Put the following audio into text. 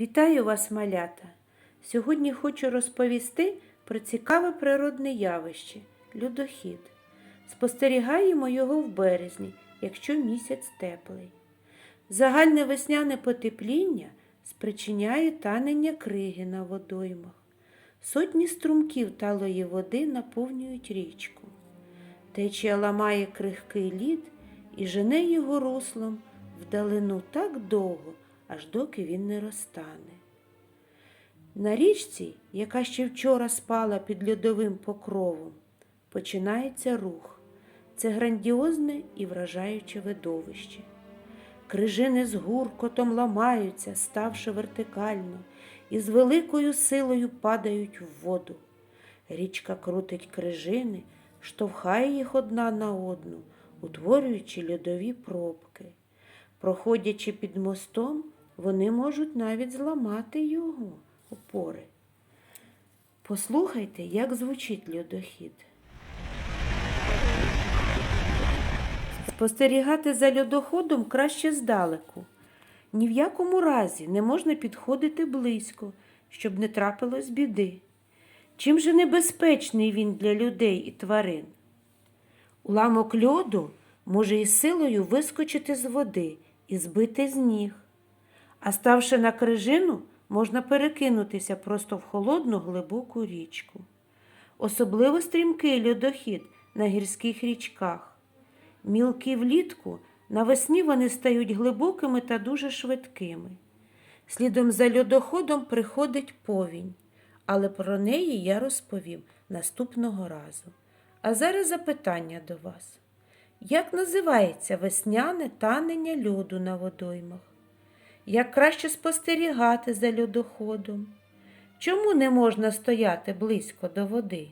Вітаю вас, малята! Сьогодні хочу розповісти про цікаве природне явище людохід. Спостерігаємо його в березні, якщо місяць теплий. Загальне весняне потепління спричиняє танення криги на водоймах. Сотні струмків талої води наповнюють річку. Течія ламає крихкий лід і жене його руслом вдалину так довго, аж доки він не розтане. На річці, яка ще вчора спала під льодовим покровом, починається рух. Це грандіозне і вражаюче видовище. Крижини з гуркотом ламаються, ставши вертикально, і з великою силою падають в воду. Річка крутить крижини, штовхає їх одна на одну, утворюючи льодові пробки. Проходячи під мостом, вони можуть навіть зламати його опори. Послухайте, як звучить льодохід. Спостерігати за льодоходом краще здалеку. Ні в якому разі не можна підходити близько, щоб не трапилось біди. Чим же небезпечний він для людей і тварин? Уламок льоду може із силою вискочити з води і збити з ніг. А ставши на крижину, можна перекинутися просто в холодну глибоку річку. Особливо стрімкий льодохід на гірських річках. Мілкі влітку навесні вони стають глибокими та дуже швидкими. Слідом за льодоходом приходить повінь, але про неї я розповім наступного разу. А зараз запитання до вас. Як називається весняне танення льоду на водоймах? Як краще спостерігати за льодоходом? Чому не можна стояти близько до води?